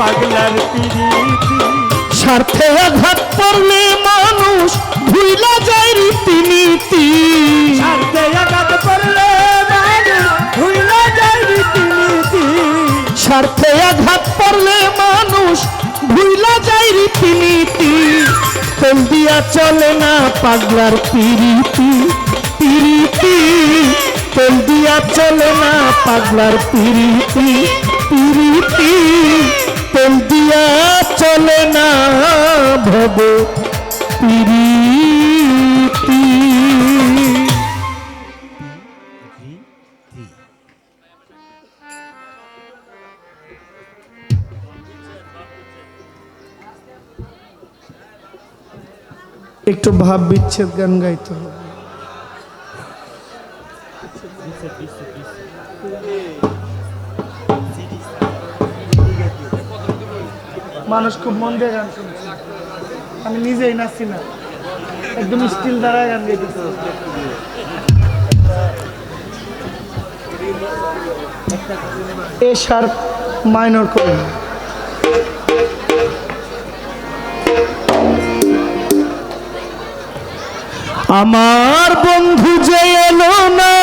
পাগলার পিরিতি। স্বার্থে আঘাত পড়লে মানুষ ভুইলা যায় রীতিনীতি। স্বার্থে আঘাত করলে মানুষ ভুইলা যায় রীতিনীতি। স্বার্থে আঘাত পড়লে মানুষ ভুইলা যায় রীতিনীতি। তেল দিয়া চলে না পাগলার পিরিতি? পিরিতি। তেল দিয়া চলে না পাগলার পিরিতি? পিরিতি। তেল দিয়া চলে না ভব একটু ভাব বিচ্ছেদ গান গাইতে হবে। মানুষ খুব মন দিয়ে গান শুনছে। আমি নিজেই নাচছি না। একদম স্টিল দ্বারা গান গাইতেছি। এ শার্প মাইনর করে আমার বন্ধু যে এলো না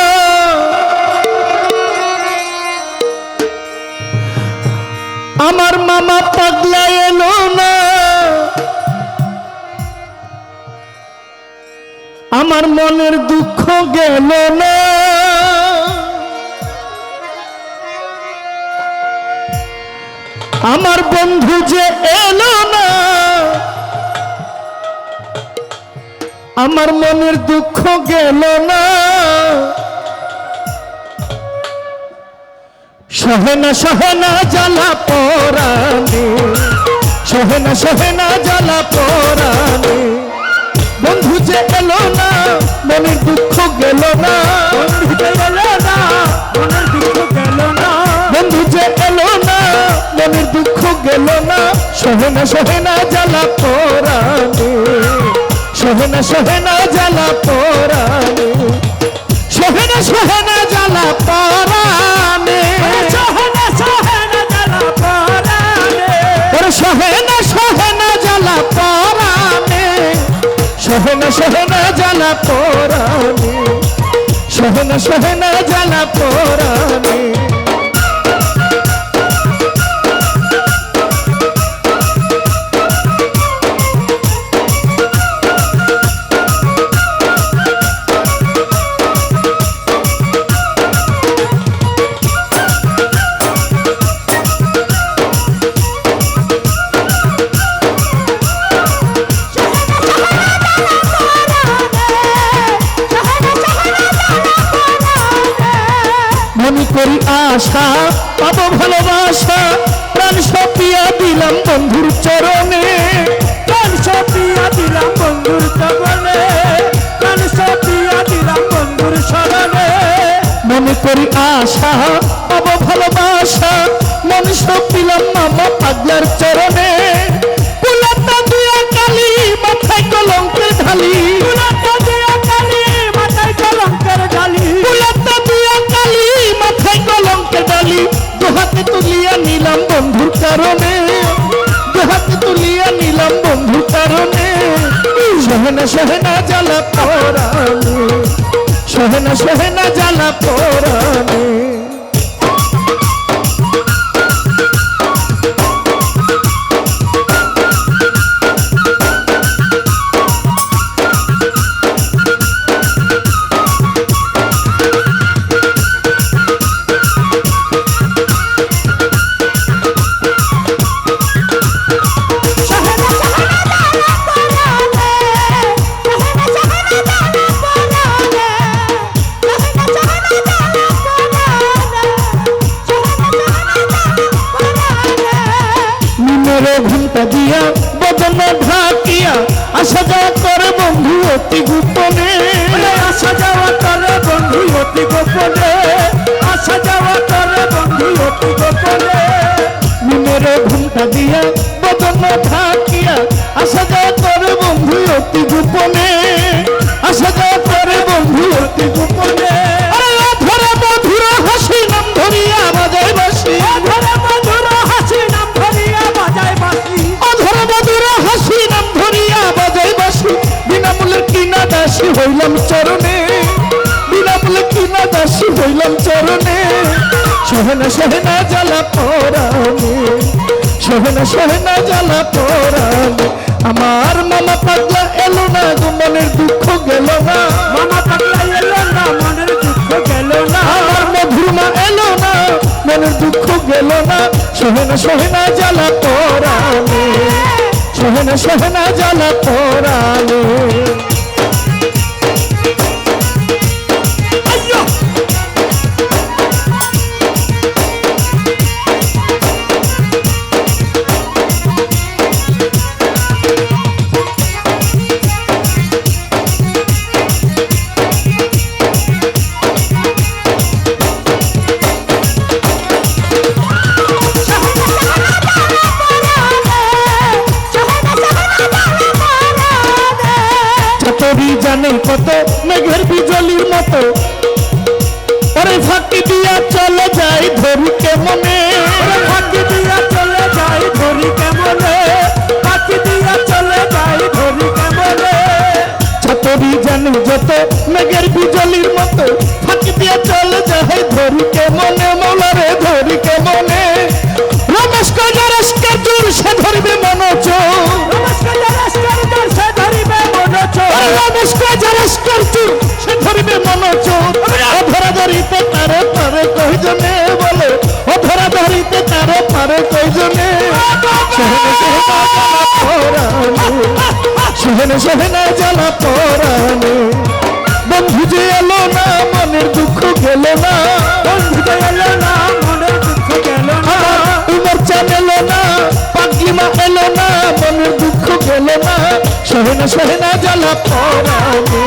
আমার মামা পাগলা এলো না। আমার মনের দুঃখ গেল না। আমার বন্ধু যে এলো না। আমার মনের দুঃখ গেল না। সহেনা সহেনা জ্বালা পরানে সহেনা সহেনা জ্বালা পরানে বন্ধু যে এলো না মনের দুঃখ গেল না। বন্ধু যে এলো না মনের দুঃখ গেল না। বন্ধু যে এলো না মনের দুঃখ গেল না। সহেনা সহেনা জ্বালা পরানে সহেনা সহেনা জ্বালা পরানে সহেনা সহেনা জ্বালা পরানে সহেনা জ্বালা পরানে সহনা সহনা জ্বালা পরানে বন্ধুর চরণে কান সপিয়া দিলাম বন্ধুর চরণে কান সপিয়া দিলাম বন্ধুর শরণে। মনে করি আশা, পাবো ভালোবাসা, মন সপিলাম মামা পাগলার চরণে। কুলাতা দুয়া তুলিয়া নিলাম বন্ধুর তুলিয়া বন্ধুর কারণে সহনা সহনা জ্বালা পরানে সহনা সহনা জ্বালা পরানে অতি গোপনে, আসা যাওয়া করে বন্ধু, অতি গোপনে। নিমের ঘুমটা দিয়া, বদন থাকিয়া, আসা যাওয়া করে বন্ধু, অতি গোপনে। আসা যাওয়া করে বন্ধু, অতি গোপনে। সহনা সহনা জ্বালা পরানে সহনা সহনা জ্বালা পরানে আমার মামা পাগলা এলো না গো মনের দুঃখ গেল না। মামা পাগলা এলো না মনের দুঃখ গেল না। আমার মধুর মা এলো না মনের দুঃখ গেল না। সহনা সহনা জ্বালা পরানে সহনা সহনা জ্বালা পরানে পরে ফাঁকি দিয়া চলে যাই ধরি কেমনে? ওরে ফাঁকি দিয়া চলে যাই ধরি কেমনে? ফাঁকি দিয়া চলে যাই ধরি কেমনে? ছাতরি জানি যত মেঘের বিজলির মতো ফাঁকি দিয়া চলে যাই ধরি কেমনে? মোলারে ধরিকে সহনে সহনে জ্বালা পরানে। বন্ধু যে এলো না মনের দুঃখ গেল না। বন্ধু যে এলো না মনের দুঃখ গেল না। উমর চান এলো না পাগলিমা এলো না মনের দুঃখ গেল না। সহেন সহনে জ্বালা পরানে।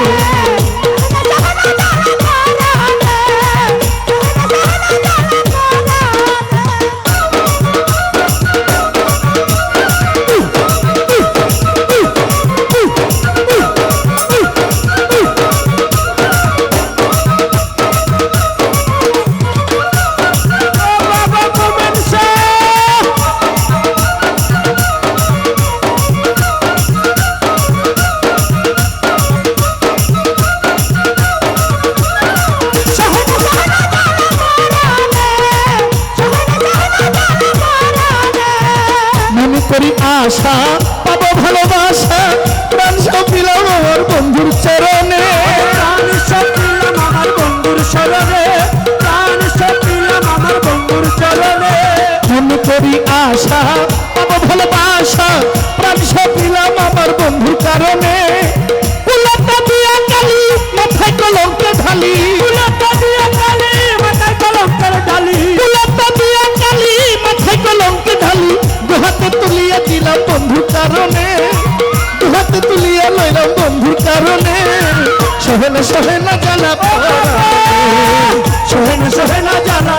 করি আশা পাবো ভালোবাসা প্রাণ সব দিলাম আমার বন্ধুর কারণে। কুলাটা দিয়া কালি মাথায় কলঙ্কে ঢালি। ফুলটা দিয়ে কালি মাথায় কলঙ্কের ডালি কুলাটা দিয়া কালি মাথায় কলঙ্কে ঢালি। দুহাতে তুলিয়া দিলাম বন্ধুর কারণে। দুহাতে তুলিয়া লইলাম বন্ধুর কারণে। সহেনা সহেনা জ্বালা পরাণে। সোহেন সোহেনা জানা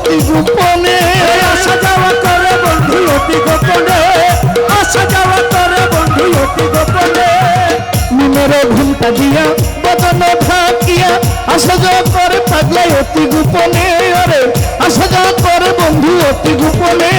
অতি গোপনে। আসা যাওয়া করে বন্ধু অতি গোপনে। আসা যাওয়া করে বন্ধু অতি গোপনে। মনের ঘুমটা দিয়া বদনে থাকিয়া আসা যাওয়া করে পাগলাই অতি গোপনে। আরে আসা যাওয়া করে বন্ধু অতি গোপনে।